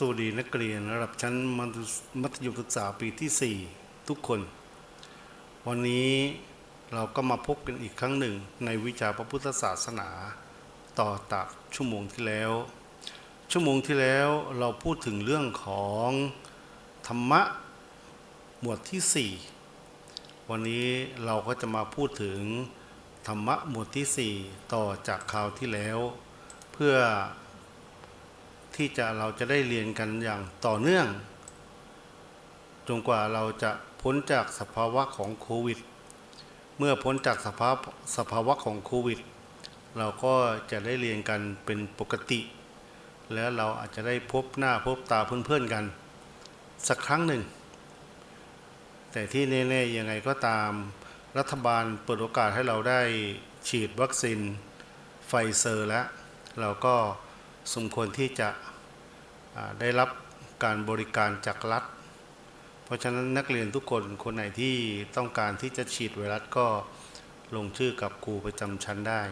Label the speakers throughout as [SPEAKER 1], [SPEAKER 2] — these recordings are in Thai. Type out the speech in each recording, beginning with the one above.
[SPEAKER 1] สวัสดีนักเรียนระดับชั้นมัธยมศึกษาปีที่ 4 ทุกคน วันนี้เราก็มาพบกันอีกครั้งหนึ่งในวิชาพระพุทธศาสนา ต่อจากชั่วโมงที่แล้ว ชั่วโมงที่แล้วเราพูดถึงเรื่องของธรรมะหมวดที่ 4 วันนี้เราก็จะมาพูดถึงธรรมะหมวดที่ 4 ต่อจากคราวที่แล้ว เพื่อ ที่จะเราจะได้เรียนกันอย่างต่อเนื่อง จนกว่าเราจะพ้นจากสภาวะของโควิด เมื่อพ้นจากสภาพสภาวะของโควิด เราก็จะได้เรียนกันเป็นปกติ แล้วเราอาจจะได้พบหน้าพบตาเพื่อนๆกัน สักครั้งหนึ่ง แต่ที่แน่ๆยังไงก็ตามรัฐบาลเปิดโอกาสให้เราได้ฉีดวัคซีนไฟเซอร์แล้วเราก็ สมควรที่จะได้รับการบริการจากรัฐ เพราะฉะนั้นนักเรียนทุกคนคนไหนที่ต้องการที่จะฉีดไวรัสก็ลงชื่อกับครูประจำชั้นได้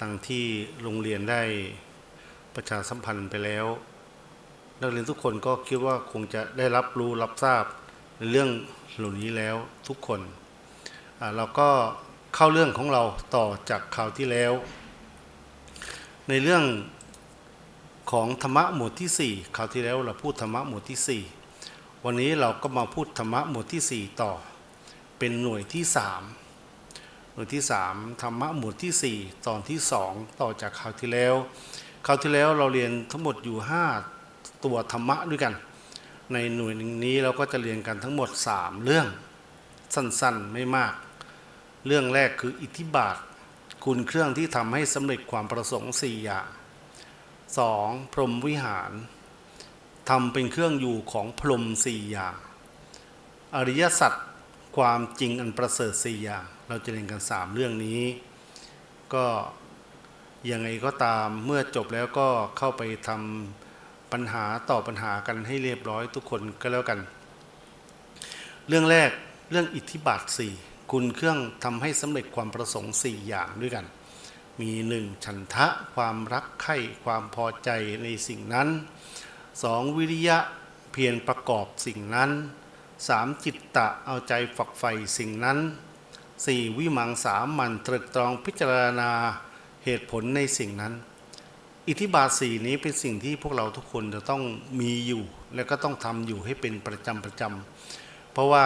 [SPEAKER 1] ทั้งที่โรงเรียนได้ประชาสัมพันธ์ไปแล้ว นักเรียนทุกคนก็คิดว่าคงจะได้รับรู้รับทราบในเรื่องเหล่านี้แล้วทุกคนเราก็เข้าเรื่องของเราต่อจากคราวที่แล้ว ในเรื่อง ของธรรมะหมวดที่ 4 คราวที่แล้วเราพูดธรรมะหมวดที่ 4 วันนี้เราก็มาพูดธรรมะหมวดที่ 4 ต่อ เป็นหน่วยที่ 3 หน่วยที่ 3 ธรรมะหมวดที่ 4 ตอนที่ 2 ต่อจากคราวที่แล้ว คราวที่แล้วเราเรียนทั้งหมดอยู่ 5 ตัวธรรมะด้วยกัน ในหน่วยนี้เราก็จะเรียนกันทั้งหมด 3 เรื่องสั้นๆไม่มาก เรื่องแรกคืออิทธิบาท คุณเครื่องที่ทำให้สำเร็จความประสงค์ 4 อย่าง 2. พรหมวิหารทำเป็นเครื่องอยู่ของพรหมสี่อย่าง อริยสัจความจริงอันประเสริฐสี่อย่าง เราจะเรียนกัน3เรื่องนี้ ก็ยังไงก็ตามเมื่อจบแล้วก็เข้าไปทำปัญหาต่อปัญหากันให้เรียบร้อยทุกคนก็แล้วกัน เรื่องแรกเรื่องอิทธิบาทสี่คุณเครื่องทำให้สำเร็จความประสงค์สี่อย่างด้วยกัน มีหนึ่งฉันทะความรักใคร่ความพอใจในสิ่งนั้นสองวิริยะเพียรประกอบสิ่งนั้นสามจิตตะเอาใจฝักใฝ่สิ่งนั้นสี่วิมังสามันตรึกตรองพิจารณาเหตุผลในสิ่งนั้น อิทธิบาทสี่นี้เป็นสิ่งที่พวกเราทุกคนจะต้องมีอยู่ และก็ต้องทำอยู่ให้เป็นประจำประจำเพราะว่า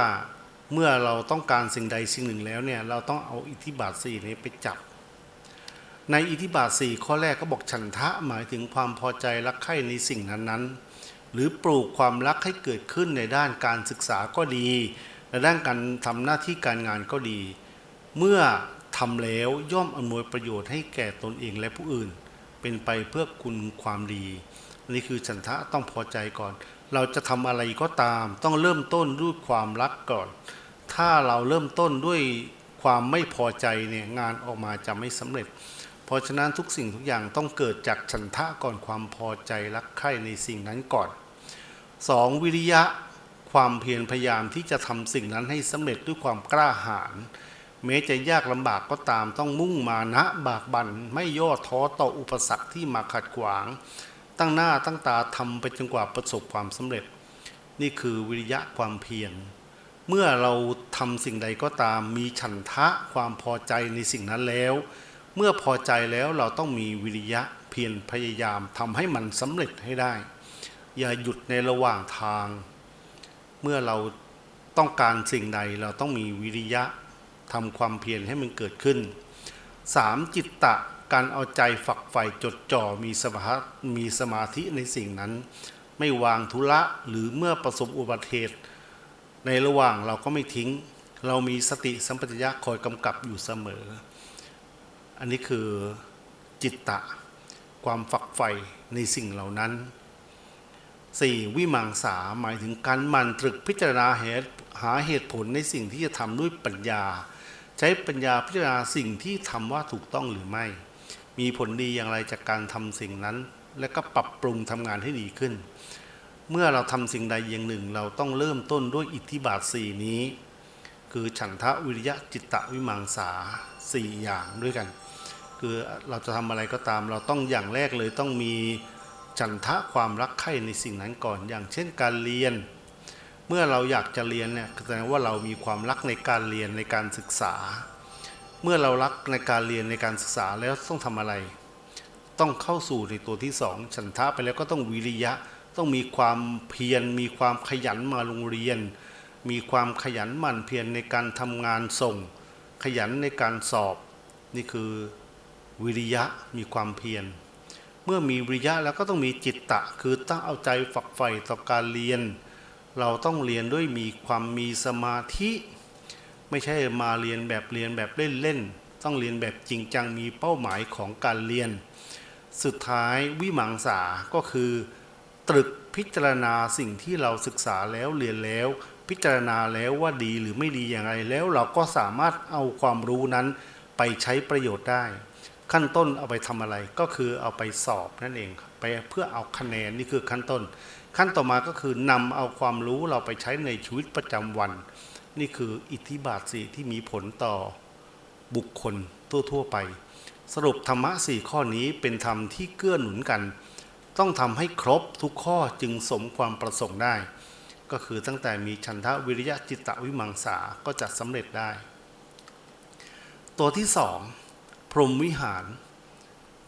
[SPEAKER 1] เมื่อเราต้องการสิ่งใดสิ่งหนึ่งแล้วเนี่ยเราต้องเอาอิทธิบาทสี่นี้ไปจับ ในอิทธิบาทสี่ข้อแรกก็บอกฉันทะหมายถึงความพอใจรักใคร่ในสิ่งนั้นๆ หรือปลูกความรักให้เกิดขึ้นในด้านการศึกษาก็ดีในด้านการทำหน้าที่การงานก็ดี เมื่อทำแล้วย่อมอำนวยประโยชน์ให้แก่ตนเองและผู้อื่น เป็นไปเพื่อคุณความดี นี่คือฉันทะต้องพอใจก่อน เราจะทำอะไรก็ตาม ต้องเริ่มต้นด้วยความรักก่อน ถ้าเราเริ่มต้นด้วยความไม่พอใจเนี่ยงานออกมาจะไม่สำเร็จ เพราะฉะนั้นทุกสิ่งทุกอย่างต้องเกิดจากฉันทะก่อนความพอใจรักใคร่ในสิ่งนั้นก่อน 2. วิริยะความเพียรพยายามที่จะทำสิ่งนั้นให้สำเร็จด้วยความกล้าหาญแม้จะยากลำบากก็ตามต้องมุ่งมานะบากบันไม่ย่อท้อต่ออุปสรรคที่มาขัดขวาง ตั้งหน้าตั้งตาทำไปจนกว่าประสบความสำเร็จ นี่คือวิริยะความเพียรเมื่อเราทำสิ่งใดก็ตามมีฉันทะความพอใจในสิ่งนั้นแล้ว เมื่อพอใจแล้วเราต้องมีวิริยะเพียรพยายามทำให้มันสำเร็จให้ได้ อย่าหยุดในระหว่างทาง เมื่อเราต้องการสิ่งใดเราต้องมีวิริยะทำความเพียรให้มันเกิดขึ้น 3. จิตตะการเอาใจฝักใฝ่จดจ่อมีสมาธิมีสมาธิในสิ่งนั้น ไม่วางธุระหรือเมื่อประสบอุบัติเหตุ ในระหว่างเราก็ไม่ทิ้ง เรามีสติสัมปชัญญะคอยกำกับอยู่เสมอ อันนี้คือจิตตะ ความฝักใฝ่ในสิ่งเหล่านั้น 4. วิมังสาหมายถึงการมันตรึกพิจารณาเหตุหาเหตุผลในสิ่งที่จะทำด้วยปัญญา ใช้ปัญญาพิจารณาสิ่งที่ทำว่าถูกต้องหรือไม่ มีผลดีอย่างไรจากการทำสิ่งนั้น และก็ปรับปรุงทำงานให้ดีขึ้น เมื่อเราทำสิ่งใดอย่างหนึ่ง เราต้องเริ่มต้นด้วยอิทธิบาทสี่นี้ คือฉันทะวิริยะจิตตะวิมังสาสี่อย่างด้วยกัน คือเราจะทำอะไรก็ตาม เราต้องอย่างแรกเลยต้องมีฉันทะความรักใคร่ในสิ่งนั้นก่อน อย่างเช่นการเรียน เมื่อเราอยากจะเรียนเนี่ยแสดงว่าเรามีความรักในการเรียนในการศึกษา เมื่อเรารักในการเรียนในการศึกษาแล้วต้องทำอะไร ต้องเข้าสู่ในตัวที่สองฉันทะไปแล้วก็ต้องวิริยะต้องมีความเพียรมีความขยันมาโรงเรียน มีความขยันหมั่นเพียรในการทำงานส่ง ขยันในการสอบ นี่คือ วิริยะมีความเพียร เมื่อมีวิริยะแล้วก็ต้องมีจิตตะ คือตั้งเอาใจฝักใฝ่ต่อการเรียน เราต้องเรียนด้วยมีความมีสมาธิ ไม่ใช่มาเรียนแบบเรียนแบบเล่นๆต้องเรียนแบบจริงจังมีเป้าหมายของการเรียน สุดท้ายวิมังสาก็คือ ตรึกพิจารณาสิ่งที่เราศึกษาแล้วเรียนแล้วพิจารณาแล้วว่าดีหรือไม่ดีอย่างไรแล้วเราก็สามารถเอาความรู้นั้นไปใช้ประโยชน์ได้ ขั้นต้นเอาไปทำอะไรก็คือเอาไปสอบนั่นเองไปเพื่อเอาคะแนนนี่คือขั้นต้น ขั้นต่อมาก็คือนำเอาความรู้เราไปใช้ในชีวิตประจำวัน นี่คืออิทธิบาทสี่ที่มีผลต่อบุคคลทั่วๆไป สรุปธรรมะสี่ข้อนี้เป็นธรรมที่เกื้อหนุนกัน ต้องทำให้ครบทุกข้อจึงสมความประสงค์ได้ ก็คือตั้งแต่มีชันทะวิริยะจิตตวิมังสาก็จะสำเร็จได้ ตัวที่สอง พรหมวิหาร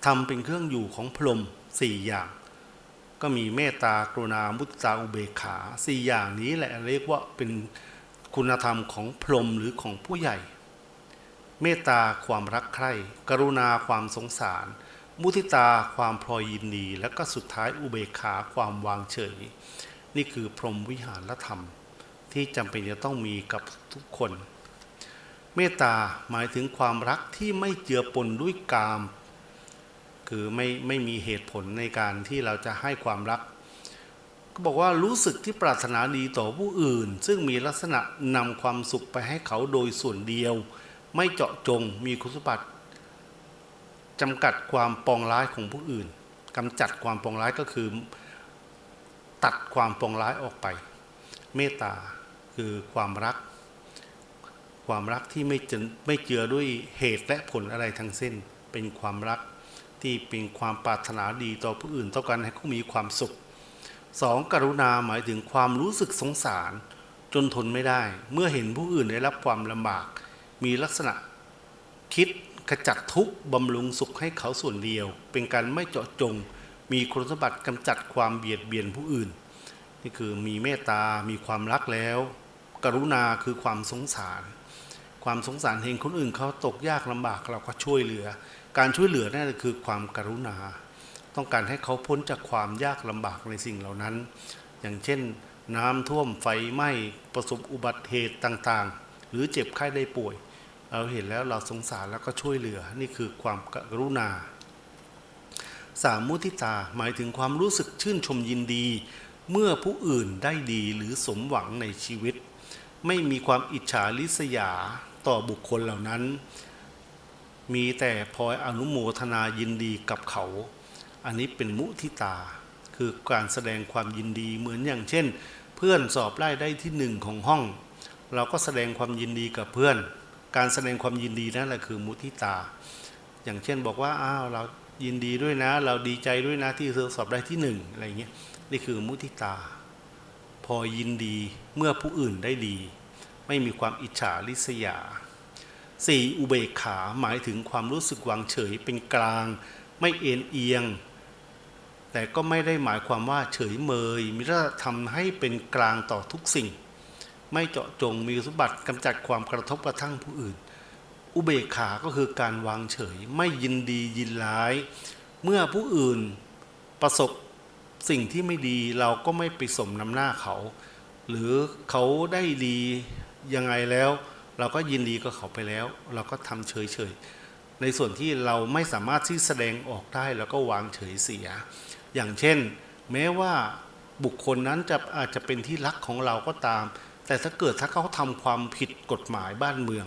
[SPEAKER 1] ทำเป็นเครื่องอยู่ของพรหมสี่อย่าง ก็มีเมตตากรุณามุตตาอุเบกขาสี่อย่างนี้แหละเรียกว่าเป็นคุณธรรมของพรหมหรือของผู้ใหญ่ เมตตาความรักใคร่กรุณาความสงสาร มุทิตาความพลอยยินดี และก็สุดท้ายอุเบกขาความวางเฉย นี่คือพรหมวิหารธรรม ที่จำเป็นจะต้องมีกับทุกคน เมตตาหมายถึงความรักที่ไม่เจือปนด้วยกาม คือไม่ไม่มีเหตุผลในการที่เราจะให้ความรัก ก็บอกว่ารู้สึกที่ปรารถนาดีต่อผู้อื่น ซึ่งมีลักษณะนำความสุขไปให้เขาโดยส่วนเดียว ไม่เจาะจงมีคุณสมบัติจำกัดความปองร้ายของผู้อื่นกำจัดความปองร้ายก็คือ ตัดความปองร้ายออกไป เมตตาคือความรัก ความรักที่ไม่เจือไม่เจือด้วยเหตุและผลอะไรทั้งสิ้น เป็นความรักที่เป็นความปรารถนาดีต่อผู้อื่นต้องการให้เขามีความสุขสองกรุณาหมายถึงความรู้สึกสงสาร จนทนไม่ได้ เมื่อเห็นผู้อื่นได้รับความลำบาก มีลักษณะคิดขจัดทุกข์บำรุงสุขให้เขาส่วนเดียว เป็นการไม่เจาะจง มีคุณสมบัติกำจัดความเบียดเบียนผู้อื่น นี่คือมีเมตตา มีความรักแล้ว กรุณาคือความสงสาร ความสงสารเห็นคนอื่นเขาตกยากลำบากเราก็ช่วยเหลือ การช่วยเหลือนั่นคือความกรุณา ต้องการให้เขาพ้นจากความยากลำบากในสิ่งเหล่านั้น อย่างเช่น น้ำท่วมไฟไหม้ประสบอุบัติเหตุต่างๆ หรือเจ็บไข้ได้ป่วย เราเห็นแล้วเราสงสารแล้วก็ช่วยเหลือนี่คือความกรุณาสามมุทิตาหมายถึงความรู้สึกชื่นชมยินดี เมื่อผู้อื่นได้ดีหรือสมหวังในชีวิต ไม่มีความอิจฉาริษยา ต่อบุคคลเหล่านั้น มีแต่พลอยอนุโมทนายินดีกับเขา อันนี้เป็นมุทิตา คือการแสดงความยินดีเหมือนอย่างเช่น เพื่อนสอบได้ได้ที่หนึ่งของห้อง เราก็แสดงความยินดีกับเพื่อน การแสดงความยินดีนั่นแหละคือมุทิตา อย่างเช่นบอกว่าอ้าวเรายินดีด้วยนะ เราดีใจด้วยนะที่เธอสอบได้ที่หนึ่งอะไรเงี้ยนี่คือมุทิตา พอยินดีเมื่อผู้อื่นได้ดี ไม่มีความอิจฉาริษยาสี่อุเบกขาหมายถึงความรู้สึกวางเฉยเป็นกลาง ไม่เอ็นเอียง แต่ก็ไม่ได้หมายความว่าเฉยเมยมิได้ทำให้เป็นกลางต่อทุกสิ่ง ไม่เจาะจงมีสมบัติกำจัดความกระทบกระทั่งผู้อื่น อุเบกขาก็คือการวางเฉยไม่ยินดียินร้าย เมื่อผู้อื่นประสบสิ่งที่ไม่ดีเราก็ไม่ไปสมน้ำหน้าเขา หรือเขาได้ดี ยังไงแล้ว เราก็ยินดีกับเขาไปแล้ว เราก็ทำเฉยๆ ในส่วนที่เราไม่สามารถที่แสดงออกได้เราก็วางเฉยเสีย อย่างเช่น แม้ว่าบุคคลนั้นจะอาจจะเป็นที่รักของเราก็ตาม แต่ถ้าเกิดถ้าเขาทำความผิดกฎหมายบ้านเมือง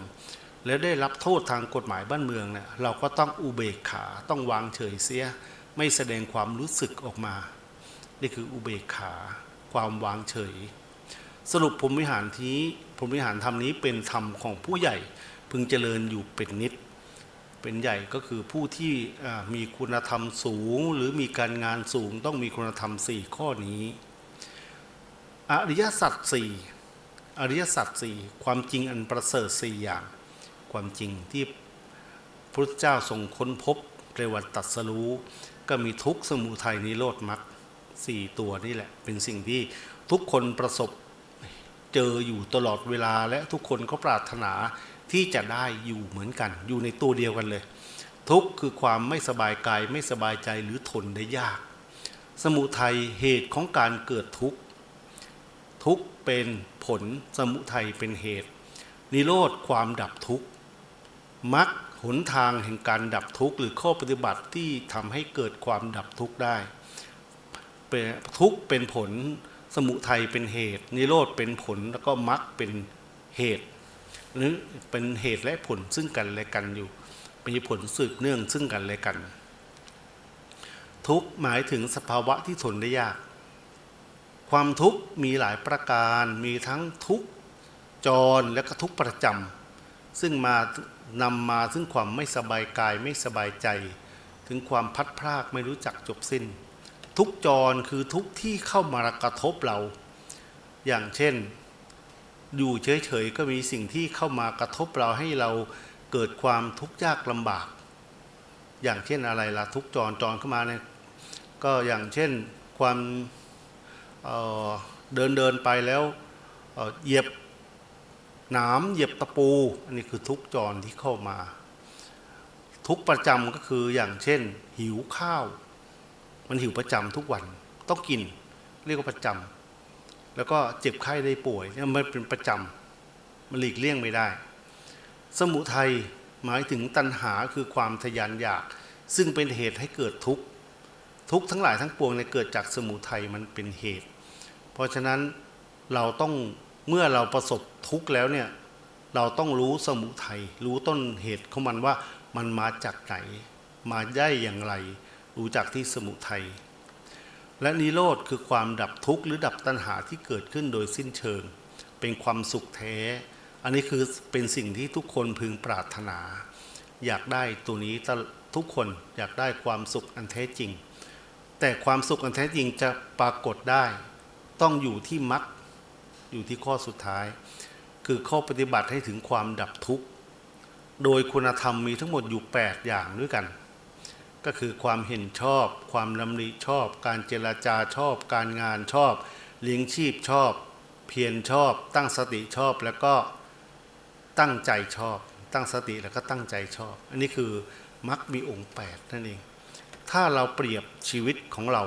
[SPEAKER 1] แล้วได้รับโทษทางกฎหมายบ้านเมืองเนี่ยเราก็ต้องอุเบกขาต้องวางเฉยเสีย ไม่แสดงความรู้สึกออกมา นี่คืออุเบกขา ความวางเฉย สรุปพรหมวิหารที พรหมวิหารธรรมนี้เป็นธรรมของผู้ใหญ่พึงเจริญอยู่เป็นนิด เป็นใหญ่ก็คือผู้ที่มีคุณธรรมสูงหรือมีการงานสูงต้องมีคุณธรรมสี่ข้อนี้ อริยสัจสี่อริยสัจสี่ความจริงอันประเสริฐสี่อย่าง ความจริงที่พระพุทธเจ้าทรงค้นพบในวันตรัสรู้ก็มีทุกขสมุทัยนิโรธมรรคสี่ตัวนี่แหละ เป็นสิ่งที่ทุกคนประสบ เจออยู่ตลอดเวลาและทุกคนก็ปรารถนาที่จะได้อยู่เหมือนกัน อยู่ในตัวเดียวกันเลย ทุกคือความไม่สบายกายไม่สบายใจหรือทนได้ยาก สมุทัยเหตุของการเกิดทุกข์ทุกเป็นผลสมุทัยเป็นเหตุ นิโรธความดับทุกข์มรรคหนทางแห่งการดับทุกข์หรือข้อปฏิบัติที่ทำให้เกิดความดับทุกข์ได้ทุกเป็นผล สมุทัยเป็นเหตุ นิโรธเป็นผลแล้วก็มรรคเป็นเหตุหรือเป็นเหตุและผลซึ่งกันและกันอยู่มีผลสืบเนื่องซึ่งกันและกัน ทุกหมายถึงสภาวะที่ทนได้ยาก ความทุกข์มีหลายประการมีทั้งทุกข์จรและก็ทุกข์ประจำซึ่งมานำมาซึ่งความไม่สบายกายไม่สบายใจ ถึงความพัดพรากไม่รู้จักจบสิ้น ทุกจรคือทุกที่เข้ามากระทบเรา อย่างเช่น อยู่เฉยๆก็มีสิ่งที่เข้ามากระทบเราให้เราเกิดความทุกข์ยากลำบาก อย่างเช่นอะไรล่ะทุกจรจรเข้ามาเนี่ยก็อย่างเช่นความเเดินเดินไปแล้วเเหยียบหนามเหยียบตะปู อันนี้คือทุกจรที่เข้ามา ทุกประจำก็คืออย่างเช่น หิวข้าว มันหิวประจำทุกวันต้องกิน เรียกว่าประจำแล้วก็เจ็บไข้ได้ป่วยเนี่ยมันเป็นประจำมันหลีกเลี่ยงไม่ได้ สมุทัยหมายถึงตัณหาคือความทยานอยาก ซึ่งเป็นเหตุให้เกิดทุกข์ทุกข์ทั้งหลายทั้งปวงเนี่ยเกิดจากสมุทัยมันเป็นเหตุ เพราะฉะนั้นเราต้องเมื่อเราประสบทุกข์แล้วเนี่ยเราต้องรู้สมุทัยรู้ต้นเหตุของมันว่ามันมาจากไหนมาได้อย่างไร รู้จักที่สมุทัยและนิโรธคือความดับทุกข์หรือดับตัณหาที่เกิดขึ้นโดยสิ้นเชิง เป็นความสุขแท้ อันนี้คือเป็นสิ่งที่ทุกคนพึงปรารถนา อยากได้ตัวนี้ทุกคนอยากได้ความสุขอันแท้จริง แต่ความสุขอันแท้จริงจะปรากฏได้ ต้องอยู่ที่มรรคอยู่ที่ข้อสุดท้าย คือข้อปฏิบัติให้ถึงความดับทุกข์โดยคุณธรรมมีทั้งหมดอยู่ 8 อย่างด้วยกัน ก็คือความเห็นชอบ ความลำริชอบ การเจรจาชอบ การงานชอบเลี้ยงชีพชอบ เพียรชอบ ตั้งสติชอบแล้วก็ตั้งใจชอบ ตั้งสติแล้วก็ตั้งใจชอบ อันนี้คือมรรคมีองค์8นั่นเอง ถ้าเราเปรียบชีวิตของเรา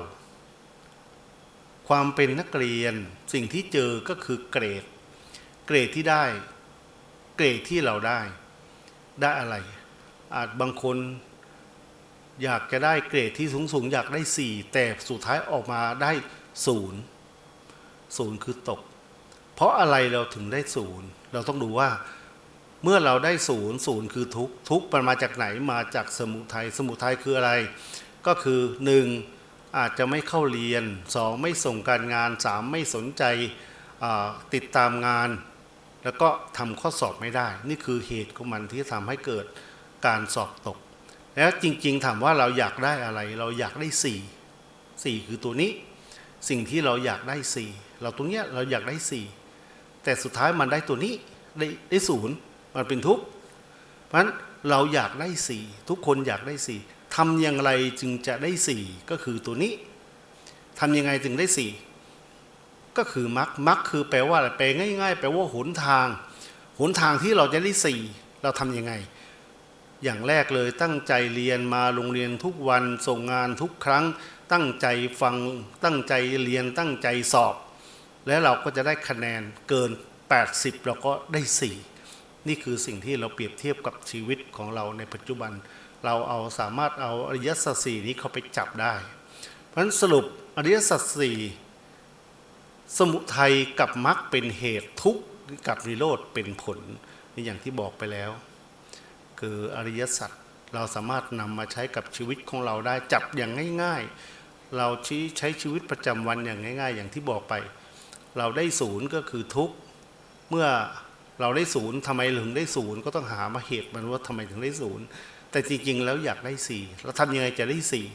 [SPEAKER 1] ความเป็นนักเรียนสิ่งที่เจอก็คือเกรด เกรดที่ได้ เกรดที่เราได้ ได้อะไร อาจบางคน อยากจะได้เกรดที่สูงสูงๆอยากได้สี่แต่สุดท้ายออกมาได้ศูนย์ศูนย์คือตก เพราะอะไรเราถึงได้ศูนย์เราต้องดูว่า เมื่อเราได้ศูนย์ศูนย์คือทุกทุกมันมาจากไหนมาจากสมุทัยสมุทัยคืออะไร ก็คือหนึ่งอาจจะไม่เข้าเรียนสองไม่ส่งการงานสามไม่สนใจติดตามงาน แล้วก็ทำข้อสอบไม่ได้ นี่คือเหตุของมันที่ทำให้เกิดการสอบตก แล้วจริงๆถามว่าเราอยากได้อะไร เราอยากได้สี่สี่คือตัวนี้ สิ่งที่เราอยากได้สี่เราตรงเนี้ยเราอยากได้สี่แต่สุดท้ายมันได้ตัวนี้ได้ได้ศูนย์มันเป็นทุกข์เพราะฉะนั้นเราอยากได้สี่ทุกคนอยากได้สี่ทำอย่างไรจึงจะได้สี่ก็คือตัวนี้ทำยังไงจึงได้สี่ก็คือมักมักคือแปลว่าอะไรแปลง่าย ๆ แปลว่าหนทาง หนทางที่เราจะได้สี่เราทำยังไง อย่างแรกเลยตั้งใจเรียนมาโรงเรียนทุกวันส่งงานทุกครั้ง ตั้งใจฟังตั้งใจเรียนตั้งใจสอบ แล้วเราก็จะได้คะแนนเกิน 80 เราก็ได้ 4 นี่คือสิ่งที่เราเปรียบเทียบกับชีวิตของเราในปัจจุบัน เราเอาสามารถเอาอริยสัจสี่นี้เข้าไปจับได้ เพราะฉะนั้นสรุปอริยสัจสี่สมุทัยกับมรรคเป็นเหตุทุกข์กับนิโรธเป็นผลนี่อย่างที่บอกไปแล้ว คืออริยสัจเราสามารถนำมาใช้กับชีวิตของเราได้จับอย่างง่าย ๆ เราชี้ใช้ชีวิตประจำวันอย่างง่าย ๆ อย่างที่บอกไป เราได้ศูนย์ก็คือทุกข์เมื่อเราได้ศูนย์ทำไมถึงได้ศูนย์ก็ต้องหามาเหตุมันว่าทำไมถึงได้ศูนย์แต่จริงๆแล้วอยากได้สี่เราทำยังไงจะได้สี่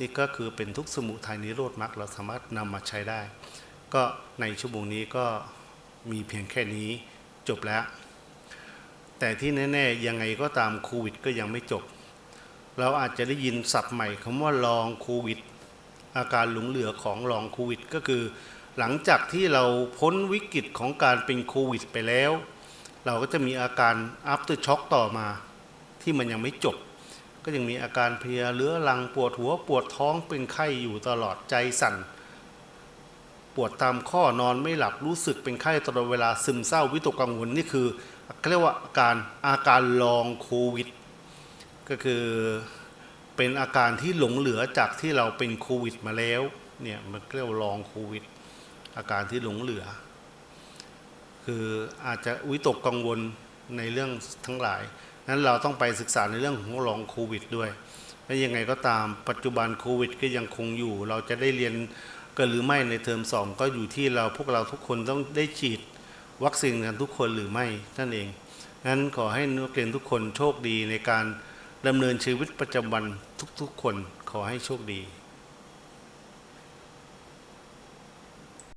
[SPEAKER 1] นี่ก็คือเป็นทุกสมุทัยนิโรธมรรคเราสามารถนำมาใช้ได้ ก็ในชั่วโมงนี้ก็มีเพียงแค่นี้จบแล้ว แต่ที่แน่ๆยังไงก็ตามโควิดก็ยังไม่จบ เราอาจจะได้ยินศัพท์ใหม่คำว่าลองโควิด อาการหลงเหลือของลองโควิด ก็คือ หลังจากที่เราพ้นวิกฤตของการเป็นโควิด ไปแล้ว เราก็จะมีอาการ after shock ต่อมา ที่มันยังไม่จบ ก็ยังมีอาการเพลียเรื้อรังปวดหัวปวดท้องเป็นไข้อยู่ตลอดใจสั่นปวดตามข้อนอนไม่หลับรู้สึกเป็นไข้ตลอดเวลาซึมเศร้าวิตกกังวลนี่คือ เขาเรียกว่าอาการอาการลองโควิด ก็คือเป็นอาการที่หลงเหลือจากที่เราเป็นโควิดมาแล้วเนี่ยมันเรียกว่าลองโควิด อาการที่หลงเหลือ คืออาจจะวิตกกังวลในเรื่องทั้งหลาย นั้นเราต้องไปศึกษาในเรื่องของลองโควิด ด้วยและยังไงก็ตามปัจจุบันโควิด ก็ยังคงอยู่ เราจะได้เรียนกันหรือไม่ในเทอมสองก็อยู่ที่เราพวกเราทุกคนต้องได้ฉีด วัคซีนกันทุกคนหรือไม่นั่นเองงั้นขอให้นักเรียนทุกคนโชคดีในการดำเนินชีวิตประจำวันทุกๆคนขอให้โชคดี